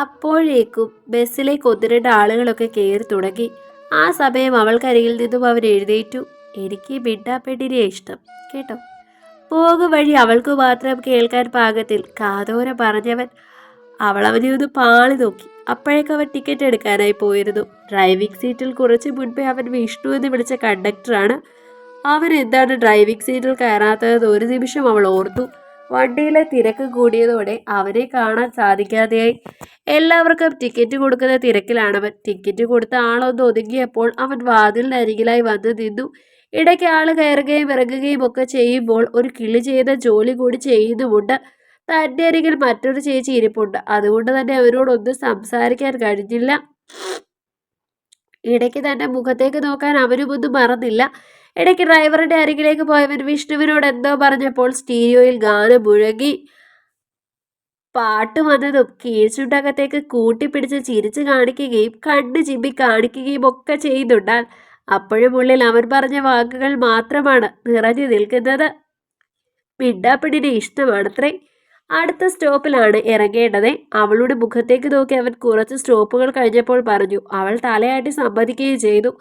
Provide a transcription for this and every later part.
അപ്പോഴേക്കും ബസ്സിലേക്ക് ഒന്ന് രണ്ട് ആളുകളൊക്കെ കയറി തുടങ്ങി. ആ സമയം അവൾക്കരികിൽ നിന്നും അവർ എഴുന്നേറ്റു. എനിക്ക് മിണ്ടാപ്പെട്ടിനെ ഇഷ്ടം കേട്ടോ. പോകും വഴി അവൾക്ക് മാത്രം കേൾക്കാൻ പാകത്തിൽ കാതോര പറഞ്ഞവൻ. അവൾ അവനെ ഒന്ന് പാളി നോക്കി. അപ്പോഴേക്കും അവൻ ടിക്കറ്റ് എടുക്കാനായി പോയിരുന്നു. ഡ്രൈവിംഗ് സീറ്റിൽ കുറച്ച് മുൻപേ അവൻ വിഷ്ണു എന്ന് വിളിച്ച കണ്ടക്ടറാണ്. അവൻ എന്താണ് ഡ്രൈവിംഗ് സീറ്റിൽ കയറാത്തതെന്ന് ഒരു നിമിഷം അവൾ ഓർത്തു. വണ്ടിയിലെ തിരക്ക് കൂടിയതോടെ അവരെ കാണാൻ സാധിക്കാതെയായി. എല്ലാവർക്കും ടിക്കറ്റ് കൊടുക്കുന്ന തിരക്കിലാണവൻ. ടിക്കറ്റ് കൊടുത്ത ആളൊന്ന് ഒതുങ്ങിയപ്പോൾ അവൻ വാതിലിനരികിലായി വന്ന് നിന്നു. ഇടയ്ക്ക് ആൾ കയറുകയും ഇറങ്ങുകയും ഒക്കെ ചെയ്യുമ്പോൾ ഒരു കിളി ചെയ്ത ജോലി കൂടി ചെയ്യുന്നുമുണ്ട്. തന്റെ അരികിൽ മറ്റൊരു ചേച്ചി ഇരിപ്പുണ്ട്. അതുകൊണ്ട് തന്നെ അവരോടൊന്നും സംസാരിക്കാൻ കഴിഞ്ഞില്ല. ഇടയ്ക്ക് തന്റെ മുഖത്തേക്ക് നോക്കാൻ അവരുമൊന്നും മറന്നില്ല. ഇടയ്ക്ക് ഡ്രൈവറുടെ അരികിലേക്ക് പോയവർ വിഷ്ണുവിനോട് എന്തോ പറഞ്ഞപ്പോൾ സ്റ്റീരിയോയിൽ ഗാനം മുഴങ്ങി പാട്ട് വന്നതും കീഴ്ചുണ്ടകത്തേക്ക് കൂട്ടിപ്പിടിച്ച് ചിരിച്ചു കാണിക്കുകയും കണ്ണ് ചിമ്മി കാണിക്കുകയും ഒക്കെ ചെയ്യുന്നുണ്ടാൽ അപ്പോഴും ഉള്ളിൽ അവൻ പറഞ്ഞ വാക്കുകൾ മാത്രമാണ് നിറഞ്ഞു നിൽക്കുന്നത്. പിണ്ടാപ്പിടിനെ ഇഷ്ടമാണത്രേ. അടുത്ത സ്റ്റോപ്പിലാണ് ഇറങ്ങേണ്ടത്. അവളുടെ മുഖത്തേക്ക് നോക്കി അവൻ കുറച്ച് സ്റ്റോപ്പുകൾ കഴിഞ്ഞപ്പോൾ പറഞ്ഞു അവൾ തലയാട്ടി സമ്മതിക്കുകയും ചെയ്തു.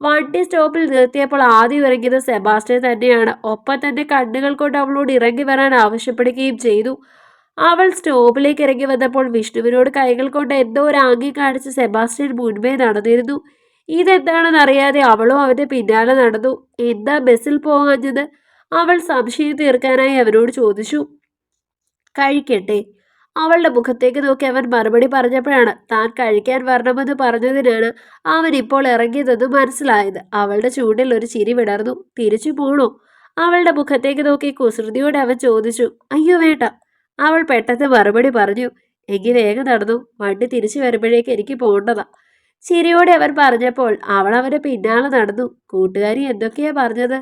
വണ്ടി സ്റ്റോപ്പിൽ നിർത്തിയപ്പോൾ ആദ്യം ഇറങ്ങിയത് സെബാസ്റ്റ്യൻ തന്നെയാണ്. ഒപ്പം തന്റെ കണ്ണുകൾ കൊണ്ട് അവളോട് ഇറങ്ങി വരാൻ ആവശ്യപ്പെടുകയും ചെയ്തു. അവൾ സ്റ്റോപ്പിലേക്ക് ഇറങ്ങി വന്നപ്പോൾ വിഷ്ണുവിനോട് കൈകൾ കൊണ്ട് എന്തോ ഒരു ആംഗി കാണിച്ച് സെബാസ്റ്റ്യൻ മുൻപേ നടന്നിരുന്നു. ഇതെന്താണെന്ന് അറിയാതെ അവളും അവന്റെ പിന്നാലെ നടന്നു. എന്താ ബസ്സിൽ പോകാഞ്ഞത്? അവൾ സംശയം തീർക്കാനായി അവനോട് ചോദിച്ചു. കഴിക്കട്ടെ. അവളുടെ മുഖത്തേക്ക് നോക്കി അവൻ മറുപടി പറഞ്ഞപ്പോഴാണ് താൻ കഴിക്കാൻ വരണമെന്ന് പറഞ്ഞതിനാണ് അവൻ ഇപ്പോൾ ഇറങ്ങിയതെന്ന് മനസ്സിലായത്. അവളുടെ ചൂടിൽ ഒരു ചിരി വിടർന്നു. തിരിച്ചു പോണു? അവളുടെ മുഖത്തേക്ക് നോക്കി കുസൃതിയോടെ അവൻ ചോദിച്ചു. അയ്യോ വേണ്ട. അവൾ പെട്ടെന്ന് മറുപടി പറഞ്ഞു. എങ്കിൽ വേഗം നടന്നു. വണ്ടി തിരിച്ചു വരുമ്പോഴേക്ക് എനിക്ക് പോകേണ്ടതാ. ചിരിയോടെ അവൻ പറഞ്ഞപ്പോൾ അവൾ അവനെ പിന്നാലെ നടന്നു. കൂട്ടുകാരി എന്തൊക്കെയാ പറഞ്ഞത്?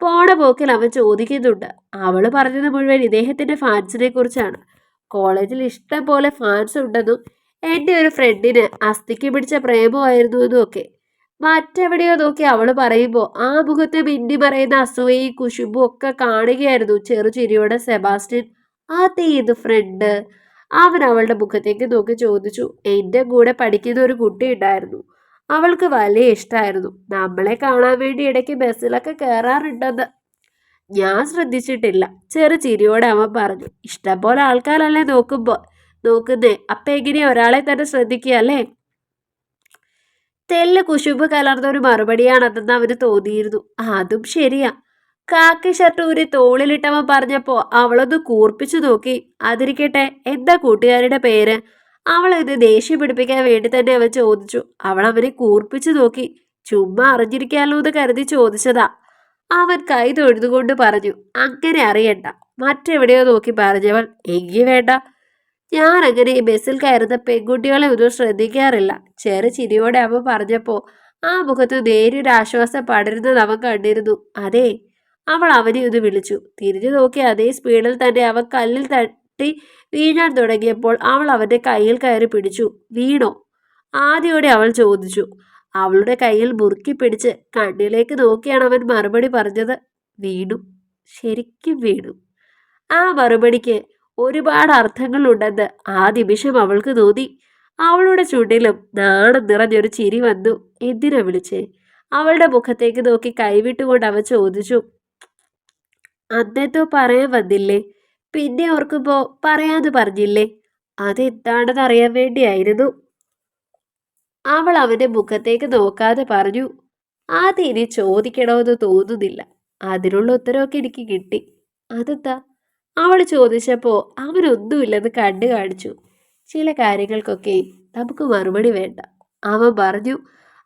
പോണ പോക്കിൽ അവൻ ചോദിക്കുന്നുണ്ട്. അവൾ പറഞ്ഞത് മുഴുവൻ ഇദ്ദേഹത്തിന്റെ ഫാൻസിനെ കുറിച്ചാണ്. കോളേജിൽ ഇഷ്ടം പോലെ ഫാൻസ് ഉണ്ടെന്നും എന്റെ ഒരു ഫ്രണ്ടിന് അസ്ഥിക്ക് പിടിച്ച പ്രേമമായിരുന്നു എന്നും ഒക്കെ. മറ്റെവിടെയോ നോക്കി അവൾ പറയുമ്പോൾ ആ മുഖത്ത് മിന്നി പറയുന്ന അസൂയയും കുശുമ്പും ഒക്കെ കാണുകയായിരുന്നു ചെറുചിരിയോടെ സെബാസ്റ്റ്യൻ. അതേത് ഫ്രണ്ട് അവൻ അവളുടെ മുഖത്തേക്ക് നോക്കി ചോദിച്ചു. എന്റെ കൂടെ പഠിക്കുന്ന ഒരു കുട്ടി ഉണ്ടായിരുന്നു. അവൾക്ക് വലിയ ഇഷ്ടമായിരുന്നു നമ്മളെ കാണാൻ വേണ്ടി ഇടയ്ക്ക് ബസ്സിലൊക്കെ കയറാറുണ്ടെന്ന് ഞാൻ ശ്രദ്ധിച്ചിട്ടില്ല. ചെറു ചിരിയോടെ അവൻ പറഞ്ഞു ഇഷ്ടം പോലെ ആൾക്കാരല്ലേ നോക്കുമ്പോൾ നോക്കുന്നേ അപ്പം എങ്ങനെയാ ഒരാളെ തന്നെ ശ്രദ്ധിക്കുക അല്ലേ? തെല്ല് കുശുമ്പ് കലർന്ന ഒരു മറുപടിയാണതെന്ന് അവന് തോന്നിയിരുന്നു. അതും ശരിയാ. കാക്കി ഷർട്ട് ഊരി തോളിലിട്ടവൻ പറഞ്ഞപ്പോൾ അവളൊന്ന് കൂർപ്പിച്ചു നോക്കി. അതിരിക്കട്ടെ എന്താ കൂട്ടുകാരുടെ പേര്? അവൾ ഇത് ദേഷ്യം പിടിപ്പിക്കാൻ വേണ്ടി തന്നെ അവൻ ചോദിച്ചു. അവൾ അവനെ കൂർപ്പിച്ചു നോക്കി. ചുമ്മാ അറിഞ്ഞിരിക്കാമല്ലോ എന്ന് കരുതി ചോദിച്ചതാ. അവൻ കൈ തൊഴുതുകൊണ്ട് പറഞ്ഞു അങ്ങനെ അറിയണ്ട. മറ്റെവിടെയോ നോക്കി പറഞ്ഞവൾ എങ്കി വേണ്ട. ഞാൻ അങ്ങനെ ഈ ബസ്സിൽ കയറുന്ന പെൺകുട്ടികളെ ഒന്നും ശ്രദ്ധിക്കാറില്ല. ചെറു ചിരിയോടെ അവൻ പറഞ്ഞപ്പോൾ ആ മുഖത്ത് നേരിയൊരു ആശ്വാസം പടരുന്നത് അവൻ കണ്ടിരുന്നു. അതെ അവൾ അവനെ ഒന്ന് വിളിച്ചു. തിരിഞ്ഞു നോക്കി അതേ സ്പീഡിൽ തന്നെ അവൻ കല്ലിൽ തട്ടി വീഴാൻ തുടങ്ങിയപ്പോൾ അവൾ അവന്റെ കയ്യിൽ കയറി പിടിച്ചു. വീണോ? ആദ്യോടെ അവൾ ചോദിച്ചു. അവളുടെ കയ്യിൽ മുറുക്കി പിടിച്ച് കണ്ണിലേക്ക് നോക്കിയാണ് അവൻ മറുപടി പറഞ്ഞത്. വീണു. ശരിക്കും വീണു. ആ മറുപടിക്ക് ഒരുപാട് അർത്ഥങ്ങളുണ്ടെന്ന് ആ നിമിഷം അവൾക്ക് തോന്നി. അവളുടെ ചുണ്ടിലും നാണം നിറഞ്ഞൊരു ചിരി വന്നു. എന്തിനാ വിളിച്ചേ? അവളുടെ മുഖത്തേക്ക് നോക്കി കൈവിട്ടുകൊണ്ട് അവൻ ചോദിച്ചു. അന്നെന്തോ പറയാൻ വന്നില്ലേ? പിന്നെ ഓർക്കുമ്പോൾ പറയാന്ന് പറഞ്ഞില്ലേ? അതെന്താണെന്ന് അറിയാൻ വേണ്ടിയായിരുന്നു. അവൾ അവന്റെ മുഖത്തേക്ക് നോക്കാതെ പറഞ്ഞു അത് ഇനി ചോദിക്കണമെന്ന് തോന്നുന്നില്ല. അതിനുള്ള ഉത്തരവൊക്കെ എനിക്ക് കിട്ടി. അതെന്താ? അവൾ ചോദിച്ചപ്പോൾ അവനൊന്നുമില്ലെന്ന് കണ്ടു കാണിച്ചു. ചില കാര്യങ്ങൾക്കൊക്കെ നമുക്ക് മറുപടി വേണ്ട. അവൻ പറഞ്ഞു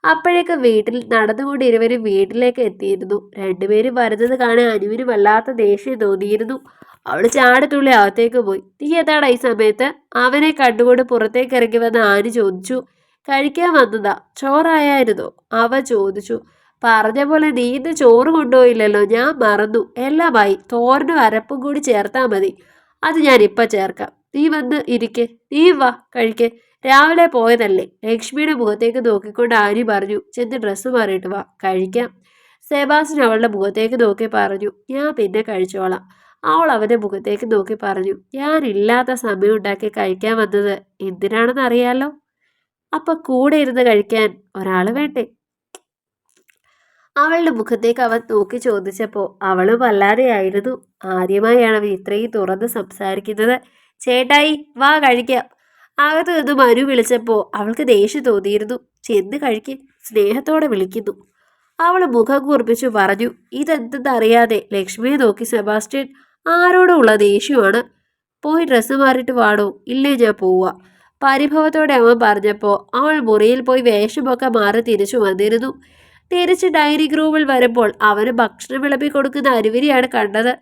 അപ്പോഴേക്ക് വീട്ടിൽ നടന്നുകൊണ്ട് ഇരുവരും വീട്ടിലേക്ക് എത്തിയിരുന്നു. രണ്ടുപേരും വരുന്നത് കാണാൻ അനുവിന് വല്ലാത്ത ദേഷ്യം തോന്നിയിരുന്നു. അവൾ ചാടത്തുള്ളി അകത്തേക്ക് പോയി. നീ എന്താണ് ഈ സമയത്ത്? അവനെ കണ്ടുകൊണ്ട് പുറത്തേക്ക് ഇറങ്ങി വന്ന ആനി ചോദിച്ചു കഴിക്കാൻ വന്നതാ. ചോറായായിരുന്നു. അവ ചോദിച്ചു പറഞ്ഞ പോലെ നീ ഇന്ന് ചോറ് കൊണ്ടുപോയില്ലല്ലോ ഞാൻ മറന്നു. എല്ലാമായി. തോരനും അരപ്പും കൂടി ചേർത്താൽ മതി. അത് ഞാൻ ഇപ്പം ചേർക്കാം. നീ വന്ന് ഇരിക്കെ. നീ വാ കഴിക്കെ. രാവിലെ പോയതല്ലേ. ലക്ഷ്മിയുടെ മുഖത്തേക്ക് നോക്കിക്കൊണ്ട് ആനി പറഞ്ഞു ചെന്ന് ഡ്രസ്സ് മാറിയിട്ട് വാ കഴിക്കാം. സെബാസ്റ്റിൻ അവളുടെ മുഖത്തേക്ക് നോക്കി പറഞ്ഞു ഞാൻ പിന്നെ കഴിച്ചോളാം. അവൾ അവന്റെ മുഖത്തേക്ക് നോക്കി പറഞ്ഞു ഞാനില്ലാത്ത സമയം ഉണ്ടാക്കി കഴിക്കാൻ വന്നത് എന്തിനാണെന്ന് അറിയാലോ അപ്പൊ കൂടെ ഇരുന്ന് കഴിക്കാൻ ഒരാൾ വേണ്ടേ? അവളുടെ മുഖത്തേക്ക് അവൻ നോക്കി ചോദിച്ചപ്പോൾ അവളും വല്ലാതെയായിരുന്നു ആദ്യമായാണ് അവൻ ഇത്രയും തുറന്ന് സംസാരിക്കുന്നത്. ചേട്ടായി വാ കഴിക്കാം. അകത്ത് നിന്ന് മനു വിളിച്ചപ്പോൾ അവൾക്ക് ദേഷ്യം തോന്നിയിരുന്നു. ചെന്ന് കഴിക്ക് സ്നേഹത്തോടെ വിളിക്കുന്നു. അവൾ മുഖം കുറിപ്പിച്ചു പറഞ്ഞു ഇതെന്തെന്നറിയാതെ ലക്ഷ്മിയെ നോക്കി സെബാസ്റ്റ്യൻ ആരോടുള്ള ദേഷ്യമാണ്. പോയി ഡ്രസ്സ് മാറിയിട്ട് വാടോ ഇല്ലേ ഞാൻ പോവാ. പരിഭവത്തോടെ അവൻ പറഞ്ഞപ്പോൾ അവൾ മുറിയിൽ പോയി വേഷമൊക്കെ മാറി തിരിച്ചു വന്നിരുന്നു. തിരിച്ച് ഡൈനിങ് റൂമിൽ വരുമ്പോൾ അവന് ഭക്ഷണം വിളമ്പി കൊടുക്കുന്ന അരുവിനെയാണ് കണ്ടത്.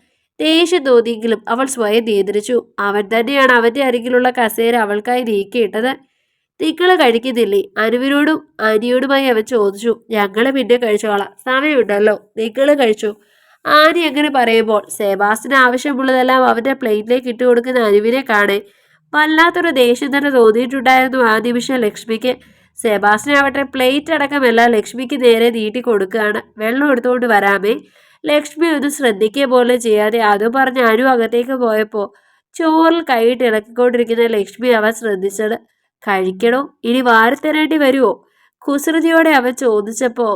ദേഷ്യം തോന്നിയെങ്കിലും അവൾ സ്വയം നിയന്ത്രിച്ചു. അവൻ തന്നെയാണ് അവന്റെ അരികിലുള്ള കസേര അവൾക്കായി നീക്കിയിട്ടത്. നിങ്ങൾ കഴിക്കുന്നില്ലേ? അനുവിനോടും അനിയോടുമായി അവൻ ചോദിച്ചു. ഞങ്ങൾ പിന്നെ കഴിച്ചോളാം. സമയമുണ്ടല്ലോ. നിങ്ങൾ കഴിച്ചു? ആനി അങ്ങനെ പറയുമ്പോൾ സെബാസ്റ്റിന് ആവശ്യമുള്ളതെല്ലാം അവന്റെ പ്ലേറ്റിലേക്ക് ഇട്ടുകൊടുക്കുന്ന അനുവിനെ കാണേ. വല്ലാത്തൊരു ദേഷ്യം തന്നെ തോന്നിയിട്ടുണ്ടായിരുന്നു ആ നിമിഷം ലക്ഷ്മിക്ക് സെബാസ്റ്റിനാവട്ടെ പ്ലേറ്റ് അടക്കമെല്ലാം ലക്ഷ്മിക്ക് നേരെ നീട്ടി കൊടുക്കുകയാണ്. വെള്ളം എടുത്തുകൊണ്ട് വരാമേ. ലക്ഷ്മി ഒന്ന് ശ്രദ്ധിക്കുക പോലും ചെയ്യാതെ അതും പറഞ്ഞ് അനു അകത്തേക്ക് പോയപ്പോൾ ചോറിൽ കൈയിട്ട് ഇളക്കിക്കൊണ്ടിരിക്കുന്ന ലക്ഷ്മി അവൻ ശ്രദ്ധിച്ചത്. കഴിക്കണോ? ഇനി വാരിത്തരേണ്ടി വരുമോ കുസൃതിയോടെ അവൻ ചോദിച്ചപ്പോൾ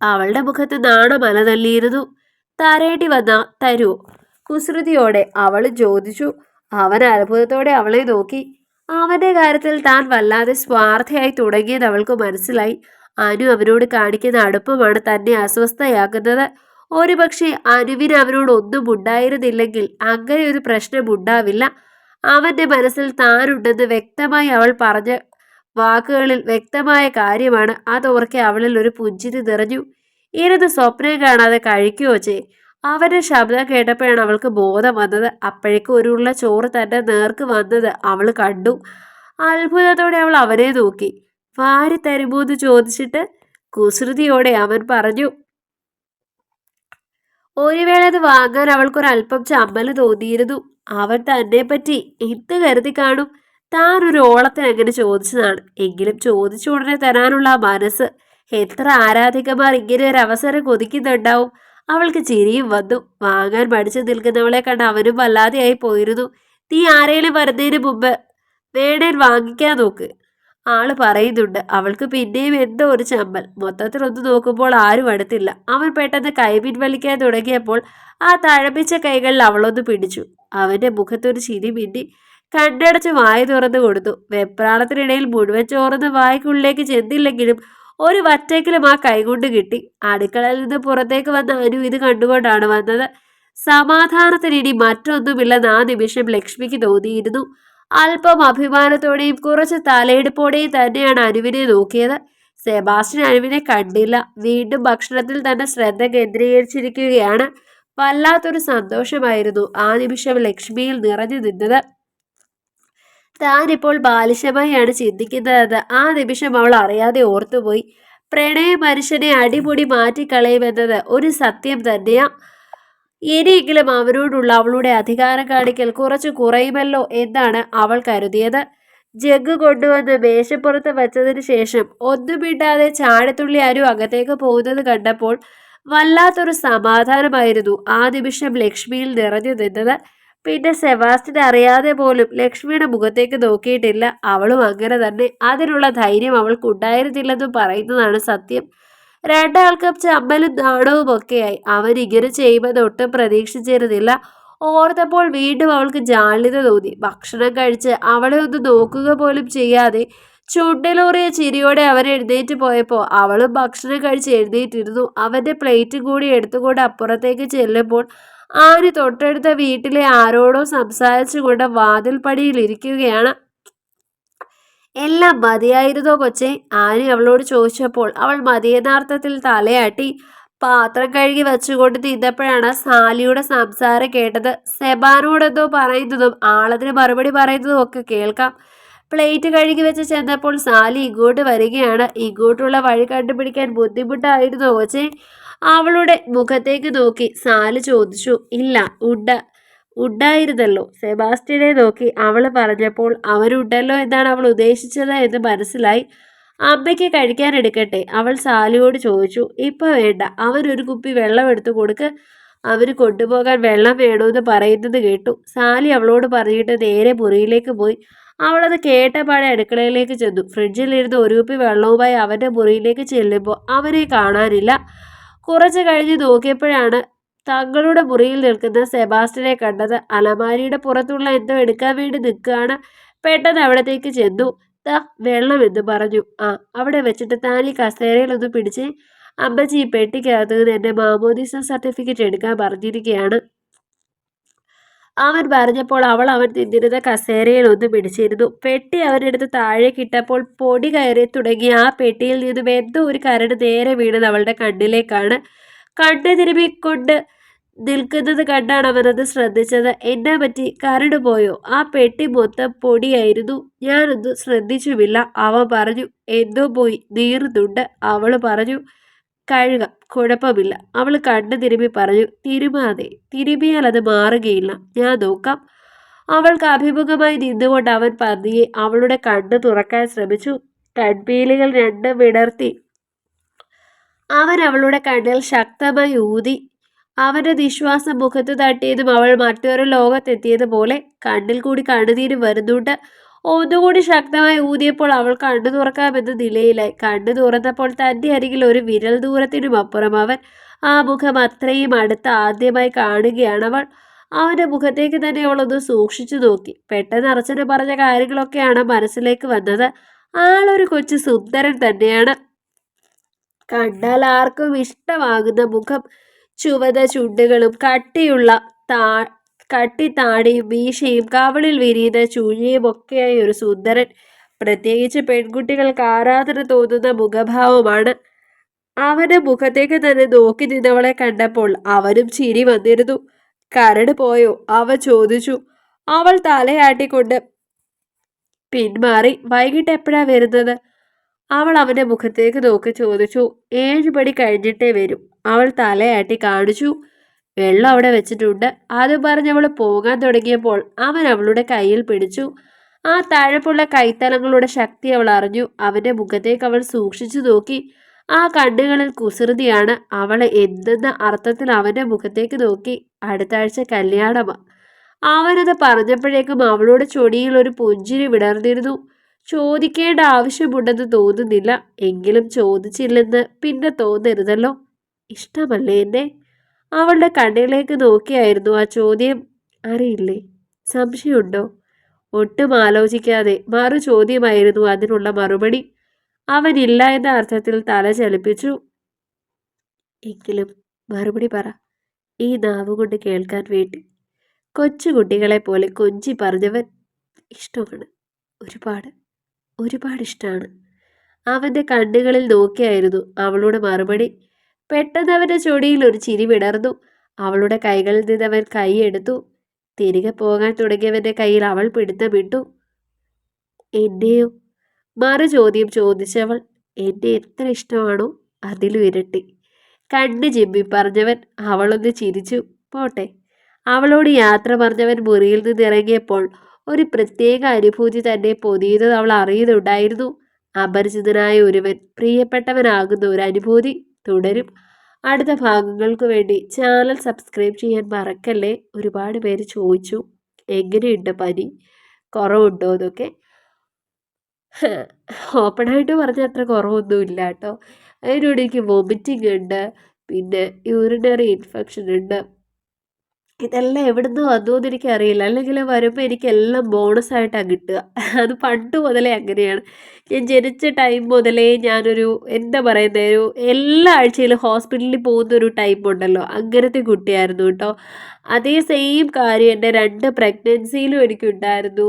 അവളുടെ മുഖത്ത് നാണമല തല്ലിയിരുന്നു തരേണ്ടി വന്ന തരുമോ കുസൃതിയോടെ അവൾ ചോദിച്ചു. അവൻ അത്ഭുതത്തോടെ അവളെ നോക്കി. അവന്റെ കാര്യത്തിൽ താൻ വല്ലാതെ സ്വാർത്ഥയായി തുടങ്ങിയത് അവൾക്ക് മനസ്സിലായി. അനു അവനോട് കാണിക്കുന്ന അടുപ്പമാണ് തന്നെ അസ്വസ്ഥയാക്കുന്നത്. ഒരുപക്ഷെ അനുവിന് അവനോട് ഒന്നും ഉണ്ടായിരുന്നില്ലെങ്കിൽ അങ്ങനെ ഒരു പ്രശ്നം ഉണ്ടാവില്ല. അവന്റെ മനസ്സിൽ താനുണ്ടെന്ന് വ്യക്തമായി അവൾ പറഞ്ഞ വാക്കുകളിൽ വ്യക്തമായ കാര്യമാണ്. അതോർക്കെ അവളിൽ ഒരു പുഞ്ചിരി നിറഞ്ഞു. ഇരുന്ന് സ്വപ്നം കാണാതെ കഴിക്കുവോ ചേ? അവന്റെ ശബ്ദം കേട്ടപ്പോഴാണ് അവൾക്ക് ബോധം വന്നത്. അപ്പോഴേക്കും ഒരു ഉള്ള ചോറ് തന്റെ നേർക്ക് വന്നത് അവൾ കണ്ടു. അത്ഭുതത്തോടെ അവൾ അവനെ നോക്കി. വാരി തരുമോ എന്ന് ചോദിച്ചിട്ട്? കുസൃതിയോടെ അവൻ പറഞ്ഞു. ഒരു വേള അത് വാങ്ങാൻ അവൾക്കൊരല്പം ചമ്മൽ തോന്നിയിരുന്നു. അവൻ തന്നെ പറ്റി എന്ത് കരുതി കാണും? താൻ ഒരു ഓളത്തിന് അങ്ങനെ ചോദിച്ചതാണ്. എങ്കിലും ചോദിച്ച ഉടനെ തരാനുള്ള മനസ്സ്. എത്ര ആരാധികമാർ ഇങ്ങനെ ഒരു അവസരം കൊതിക്കുന്നുണ്ടാവും. അവൾക്ക് ചിരിയും വന്നു. വാങ്ങാൻ മടിച്ചു നിൽക്കുന്നവളെ കണ്ട് അവനും വല്ലാതെയായി പോയിരുന്നു. നീ ആരെങ്കിലും വരുന്നതിന് മുമ്പ് വേണേൽ വാങ്ങിക്കാൻ നോക്ക് ആൾ പറയുന്നുണ്ട്. അവൾക്ക് പിന്നെയും എന്തോ ഒരു ചമ്മൽ. മൊത്തത്തിൽ ഒന്ന് നോക്കുമ്പോൾ ആരും അടുത്തില്ല. അവൻ പെട്ടെന്ന് കൈ പിൻവലിക്കാൻ തുടങ്ങിയപ്പോൾ ആ തഴപ്പിച്ച കൈകളിൽ അവളൊന്ന് പിടിച്ചു. അവന്റെ മുഖത്തൊരു ചിരി മിന്നി. കണ്ണടച്ച് വായ തുറന്നു കൊടുത്തു. വെപ്രാളത്തിനിടയിൽ മുഴുവൻ ചോർന്ന് വായ്ക്കുള്ളിലേക്ക് ചെന്നില്ലെങ്കിലും ഒരു വറ്റയ്ക്കലും ആ കൈകൊണ്ട് കിട്ടി. അടുക്കളയിൽ നിന്ന് പുറത്തേക്ക് വന്ന അനു ഇത് കണ്ടുകൊണ്ടാണ് വന്നത്. സമാധാനത്തിന് ഇനി മറ്റൊന്നുമില്ലെന്ന് ആ നിമിഷം ലക്ഷ്മിക്ക് തോന്നിയിരുന്നു. അല്പം അഭിമാനത്തോടെയും കുറച്ച് തലയെടുപ്പോടെയും തന്നെയാണ് അനുവിനെ നോക്കിയത്. സെബാസ്റ്റ്യൻ അനുവിനെ കണ്ടില്ല. വീണ്ടും ഭക്ഷണത്തിൽ തന്നെ ശ്രദ്ധ കേന്ദ്രീകരിച്ചിരിക്കുകയാണ്. വല്ലാത്തൊരു സന്തോഷമായിരുന്നു ആ നിമിഷം ലക്ഷ്മിയിൽ നിറഞ്ഞു നിന്നത്. താനിപ്പോൾ ബാലിശമായാണ് ചിന്തിക്കുന്നതെന്ന് ആ നിമിഷം അവൾ അറിയാതെ ഓർത്തുപോയി. പ്രണയ മനുഷ്യനെ അടിമുടി മാറ്റിക്കളയുമെന്നത് ഒരു സത്യം തന്നെയാ. ഇനിയെങ്കിലും അവരോടുള്ള അവളുടെ അധികാരം കാണിക്കൽ കുറച്ച് കുറയുമല്ലോ എന്നാണ് അവൾ കരുതിയത്. ജഗ് കൊണ്ടുവന്ന് മേശപ്പുറത്ത് വെച്ചതിന് ശേഷം ഒന്നും മിണ്ടാതെ ചാടത്തുള്ളി ആരും അകത്തേക്ക് പോകുന്നത് കണ്ടപ്പോൾ വല്ലാത്തൊരു സമാധാനമായിരുന്നു ആ നിമിഷം ലക്ഷ്മിയിൽ നിറഞ്ഞു നിന്നത്. പിന്നെ സെബാസ്റ്റിൻ അറിയാതെ പോലും ലക്ഷ്മിയുടെ മുഖത്തേക്ക് നോക്കിയിട്ടില്ല. അവളും അങ്ങനെ തന്നെ. അതിനുള്ള ധൈര്യം അവൾക്ക് ഉണ്ടായിരുന്നില്ലെന്നും പറയുന്നതാണ് സത്യം. രണ്ടാൾക്കും ചമ്മലും നാണവും ഒക്കെയായി. അവൻ ഇങ്ങനെ ചെയ്യുമെന്ന് ഒട്ടും പ്രതീക്ഷിച്ചിരുന്നില്ല. ഓർത്തപ്പോൾ വീണ്ടും അവൾക്ക് ജാള്യത തോന്നി. ഭക്ഷണം കഴിച്ച് അവളെ ഒന്ന് നോക്കുക പോലും ചെയ്യാതെ ചുണ്ടിലൂറിയ ചിരിയോടെ അവൻ എഴുന്നേറ്റ് പോയപ്പോൾ അവളും ഭക്ഷണം കഴിച്ച് എഴുന്നേറ്റിരുന്നു. അവന്റെ പ്ലേറ്റ് കൂടി എടുത്തുകൊണ്ട് അപ്പുറത്തേക്ക് ചെല്ലുമ്പോൾ ആര് തൊട്ടടുത്ത വീട്ടിലെ ആരോടോ സംസാരിച്ചുകൊണ്ട് വാതിൽപ്പടിയിൽ ഇരിക്കുകയാണ് എല്ലാം മതിയായിരുന്നോ കൊച്ചെ? ആനി അവളോട് ചോദിച്ചപ്പോൾ അവൾ മതിയഥാർത്ഥത്തിൽ തലയാട്ടി പാത്രം കഴുകി വെച്ചുകൊണ്ട് തിന്നപ്പോഴാണ് സാലിയുടെ സംസാരം കേട്ടത്. സെബാനോടെന്തോ പറയുന്നതും ആളതിന് മറുപടി പറയുന്നതും ഒക്കെ കേൾക്കാം. പ്ലേറ്റ് കഴുകി വെച്ച് ചെന്നപ്പോൾ സാലി ഇങ്ങോട്ട് വരികയാണ്. ഇങ്ങോട്ടുള്ള വഴി കണ്ടുപിടിക്കാൻ ബുദ്ധിമുട്ടായിരുന്നു കൊച്ചേ? അവളുടെ മുഖത്തേക്ക് നോക്കി സാൽ ചോദിച്ചു ഇല്ല ഉണ്ട ഉണ്ടായിരുന്നല്ലോ. സെബാസ്റ്റ്യനെ നോക്കി അവൾ പറഞ്ഞപ്പോൾ അവരുണ്ടല്ലോ എന്നാണ് അവൾ ഉദ്ദേശിച്ചത് എന്ന് മനസ്സിലായി. അമ്മയ്ക്ക് കഴിക്കാൻ എടുക്കട്ടെ. അവൾ സാലിയോട് ചോദിച്ചു ഇപ്പം വേണ്ട ഒരു കുപ്പി വെള്ളം എടുത്തു കൊടുക്ക്. അവർ കൊണ്ടുപോകാൻ വെള്ളം വേണമെന്ന് പറയുന്നത് കേട്ടു. സാലി അവളോട് പറഞ്ഞിട്ട് നേരെ മുറിയിലേക്ക് പോയി. അവളത് കേട്ടപാടെ അടുക്കളയിലേക്ക് ചെന്നു. ഫ്രിഡ്ജിലിരുന്ന് ഒരു കുപ്പി വെള്ളവുമായി അവന്റെ മുറിയിലേക്ക് ചെല്ലുമ്പോൾ അവരെ കാണാനില്ല. കുറച്ച് കഴിഞ്ഞ് നോക്കിയപ്പോഴാണ് തങ്ങളുടെ മുറിയിൽ നിൽക്കുന്ന സെബാസ്റ്റിനെ കണ്ടത് അലമാരിയുടെ പുറത്തുള്ള എന്തോ എടുക്കാൻ വേണ്ടി നിൽക്കുകയാണ്. പെട്ടെന്ന് അവിടത്തേക്ക് ചെന്നു. ദാ വെള്ളം എന്ന് പറഞ്ഞു. ആ അവിടെ വെച്ചിട്ട് താൻ ഈ കസേരയിലൊന്ന് പിടിച്ച് അമ്മച്ചി ഈ പെട്ടിക്കകത്ത് നിന്ന് എന്റെ മാമോദിസ സർട്ടിഫിക്കറ്റ് എടുക്കാൻ പറഞ്ഞിരിക്കുകയാണ്. അവൻ പറഞ്ഞപ്പോൾ അവൾ അവൻ നിന്നിരുന്ന കസേരയിൽ ഒന്ന് പിടിച്ചിരുന്നു. പെട്ടി അവനെടുത്ത് താഴെ കിട്ടപ്പോൾ പൊടി കയറി തുടങ്ങി. ആ പെട്ടിയിൽ നിന്നും എന്തോ ഒരു കരട് നേരെ വീണത് അവളുടെ കണ്ണിലേക്കാണ്. കണ്ണ് തിരുമ്മിക്കൊണ്ട് നിൽക്കുന്നത് കണ്ടാണ് അവനത് ശ്രദ്ധിച്ചത്. എന്നെ പറ്റി? കരട് പോയോ? ആ പെട്ടി മൊത്തം പൊടിയായിരുന്നു. ഞാനൊന്നും ശ്രദ്ധിച്ചുമില്ല. അവൻ പറഞ്ഞു എന്തോ പോയി? നീറുന്നുണ്ട് അവൾ പറഞ്ഞു കഴുക. കുഴപ്പമില്ല. അവൾ കണ്ണു തിരുമ്പി പറഞ്ഞു തിരുമാതെ തിരുമ്പിയാൽ അത് മാറുകയില്ല. ഞാൻ നോക്കാം. അവൾക്ക് അഭിമുഖമായി നിന്നുകൊണ്ട് അവൻ പതിയെ അവളുടെ കണ്ണ് തുറക്കാൻ ശ്രമിച്ചു. കൺപീലികൾ രണ്ടും വിടർത്തി. അവൻ അവളുടെ കണ്ണിൽ ശക്തമായി ഊതി. അവന്റെ നിശ്വാസം മുഖത്ത് തട്ടിയതും അവൾ മറ്റൊരു ലോകത്തെത്തിയതുപോലെ കണ്ണിൽ കൂടി കണ്ണുനീര് വരുന്നുണ്ട്. ഒന്നുകൂടി ശക്തമായി ഊതിയപ്പോൾ അവൾ കണ്ണു തുറക്കാമെന്ന് നിലയിലായി. കണ്ണു തുറന്നപ്പോൾ തന്റെ അരികിൽ ഒരു വിരൽ ദൂരത്തിനും അപ്പുറം അവൻ ആ മുഖം അത്രയും അടുത്ത് ആദ്യമായി കാണുകയാണ് അവൾ. അവന്റെ മുഖത്തേക്ക് തന്നെ അവളൊന്ന് സൂക്ഷിച്ചു നോക്കി. പെട്ടെന്ന് അർച്ചന പറഞ്ഞ കാര്യങ്ങളൊക്കെയാണ് മനസ്സിലേക്ക് വന്നത്. ആളൊരു കൊച്ചു സുന്ദരൻ തന്നെയാണ്. കണ്ടാൽ ആർക്കും ഇഷ്ടമാകുന്ന മുഖം. ചുവത ചുണ്ടുകളും കട്ടിയുള്ള താ കട്ടി താടിയും മീശയും കവളിൽ വിരിയുന്ന ചുഴിയും ഒക്കെയായി ഒരു സുന്ദരൻ. പ്രത്യേകിച്ച് പെൺകുട്ടികൾക്ക് ആരാധന തോന്നുന്ന മുഖഭാവമാണ്. അവന്റെ മുഖത്തേക്ക് തന്നെ നോക്കി നിന്നവളെ കണ്ടപ്പോൾ അവനും ചിരി വന്നിരുന്നു. കരട് പോയോ? അവ ചോദിച്ചു. അവൾ തലയാട്ടിക്കൊണ്ട് പിന്മാറി വൈകിട്ട് എപ്പോഴാ വരുന്നത്? അവൾ അവന്റെ മുഖത്തേക്ക് നോക്കി ചോദിച്ചു. ഏഴ് മണി കഴിഞ്ഞിട്ടേ വരും. അവൾ തലയാട്ടി കാണിച്ചു. വെള്ളം അവിടെ വെച്ചിട്ടുണ്ട്. അത് പറഞ്ഞ് അവൾ പോകാൻ തുടങ്ങിയപ്പോൾ അവൻ അവളുടെ കയ്യിൽ പിടിച്ചു. ആ താഴെപ്പുള്ള കൈത്തലങ്ങളുടെ ശക്തി അവൾ അറിഞ്ഞു. അവന്റെ മുഖത്തേക്ക് അവൾ സൂക്ഷിച്ചു നോക്കി. ആ കണ്ണുകളിൽ കുസൃതിയാണ്. അവൾ എന്തെന്ന അർത്ഥത്തിൽ അവന്റെ മുഖത്തേക്ക് നോക്കി. അടുത്ത ആഴ്ച കല്യാണമാണ് അവനത് പറഞ്ഞപ്പോഴേക്കും അവളുടെ ചൊടിയിൽ ഒരു പുഞ്ചിരി വിടർന്നിരുന്നു. ചോദിക്കേണ്ട ആവശ്യമുണ്ടെന്ന് തോന്നുന്നില്ല. എങ്കിലും ചോദിച്ചില്ലെന്ന് പിന്നെ തോന്നരുതല്ലോ. ഇഷ്ടമല്ലേ എന്നെ? അവളുടെ കണ്ണിലേക്ക് നോക്കിയായിരുന്നു ആ ചോദ്യം. അറിയില്ലേ? സംശയമുണ്ടോ? ഒട്ടും ആലോചിക്കാതെ മറു ചോദ്യമായിരുന്നു അതിനുള്ള മറുപടി. അവനില്ല എന്ന അർത്ഥത്തിൽ തല ചലിപ്പിച്ചു. എങ്കിലും മറുപടി പറ. ഈ നാവ് കൊണ്ട് കേൾക്കാൻ വേണ്ടി. കൊച്ചുകുട്ടികളെ പോലെ കൊഞ്ചി പറഞ്ഞവൻ ഇഷ്ടമാണ്. ഒരുപാട് ഒരുപാട് ഇഷ്ടമാണ് അവന്റെ കണ്ണുകളിൽ നോക്കിയായിരുന്നു അവളുടെ മറുപടി. പെട്ടെന്ന് അവന്റെ ചൊടിയിൽ ഒരു ചിരി വിടർന്നു. അവളുടെ കൈകളിൽ നിന്ന് അവൻ കൈയെടുത്തു തിരികെ പോകാൻ തുടങ്ങിയവന്റെ കയ്യിൽ അവൾ പിടുത്തമിട്ടു എന്നെയോ മറു ചോദ്യം ചോദിച്ചവൾ. എന്നെ എത്ര ഇഷ്ടമാണോ അതിലും ഇരട്ടി കണ്ണ് ചിമ്മി പറഞ്ഞവൻ അവളൊന്ന് ചിരിച്ചു. പോട്ടെ. അവളോട് യാത്ര പറഞ്ഞവൻ മുറിയിൽ നിന്ന് ഇറങ്ങിയപ്പോൾ ഒരു പ്രത്യേക അനുഭൂതി തന്നെ പൊതിയുന്നത് അവൾ അറിയുന്നുണ്ടായിരുന്നു. അപരിചിതനായ ഒരുവൻ പ്രിയപ്പെട്ടവനാകുന്ന ഒരു അനുഭൂതി. തുടരും. അടുത്ത ഭാഗങ്ങൾക്ക് വേണ്ടി ചാനൽ സബ്സ്ക്രൈബ് ചെയ്യാൻ മറക്കല്ലേ? ഒരുപാട് പേര് ചോദിച്ചു. എങ്ങനെയുണ്ട് പനി? കുറവുണ്ടോ എന്നൊക്കെ. ഓപ്പണായിട്ട് പറഞ്ഞാൽ അത്ര കുറവൊന്നുമില്ല കേട്ടോ. അതിനോട് എനിക്ക് വോമിറ്റിംഗ് ഉണ്ട്. പിന്നെ യൂറിനറി ഇൻഫെക്ഷൻ ഉണ്ട്. ഇതെല്ലാം എവിടുന്ന് വന്നു എന്ന് എനിക്കറിയില്ല അല്ലെങ്കിൽ വരുമ്പോൾ എനിക്കെല്ലാം ബോണസായിട്ടാണ് കിട്ടുക. അത് പണ്ട് മുതലേ അങ്ങനെയാണ്. ഞാൻ ജനിച്ച ടൈം മുതലേ ഞാനൊരു എന്താ പറയുന്നത് ഒരു എല്ലാ ആഴ്ചയിലും ഹോസ്പിറ്റലിൽ പോകുന്ന ഒരു ടൈം ഉണ്ടല്ലോ. അങ്ങനത്തെ കുട്ടിയായിരുന്നു കേട്ടോ. അതേ സെയിം കാര്യം എന്റെ രണ്ട് പ്രഗ്നൻസിയിലും എനിക്കുണ്ടായിരുന്നു.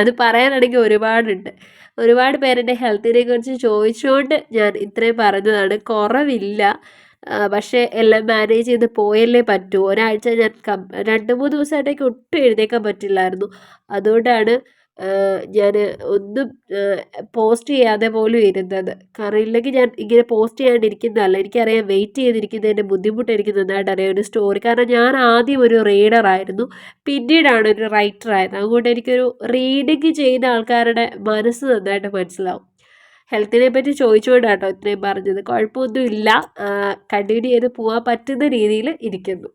അത് പറയാനാണെങ്കിൽ ഒരുപാടുണ്ട്. ഒരുപാട് പേരെന്റെ ഹെൽത്തിനെ കുറിച്ച് ചോദിച്ചുകൊണ്ട് ഞാൻ ഇത്രയും പറഞ്ഞതാണ്. കുറവില്ല. പക്ഷേ എല്ലാം മാനേജ് ചെയ്ത് പോയല്ലേ പറ്റൂ. ഒരാഴ്ച ഞാൻ കം രണ്ട് മൂന്ന് ദിവസമായിട്ടേക്ക് ഒട്ടും എഴുന്നേക്കാൻ പറ്റില്ലായിരുന്നു. അതുകൊണ്ടാണ് ഞാൻ ഒന്നും പോസ്റ്റ് ചെയ്യാതെ പോലും ഇരുന്നത്. കാരണം ഇല്ലെങ്കിൽ ഞാൻ ഇങ്ങനെ പോസ്റ്റ് ചെയ്യാണ്ടിരിക്കുന്നതല്ല എനിക്കറിയാം വെയിറ്റ് ചെയ്തിരിക്കുന്നതിന്റെ ബുദ്ധിമുട്ട് എനിക്ക് നന്നായിട്ട് അറിയാം. ഒരു സ്റ്റോറി കാരണം ഞാൻ ആദ്യം ഒരു റീഡർ റീഡറായിരുന്നു പിന്നീടാണ് ഒരു റൈറ്റർ ആയത്. അതുകൊണ്ട് എനിക്കൊരു റീഡിങ് ചെയ്യുന്ന ആൾക്കാരുടെ മനസ്സ് നന്നായിട്ട് മനസ്സിലാവും. ഹെൽത്തിനെ പറ്റി ചോദിച്ചുകൊണ്ടാട്ടോ ഇത്രയും പറഞ്ഞത്. കുഴപ്പമൊന്നുമില്ല. കണ്ടിന്യൂ ചെയ്ത് പോകാൻ പറ്റുന്ന രീതിയിൽ ഇരിക്കുന്നു.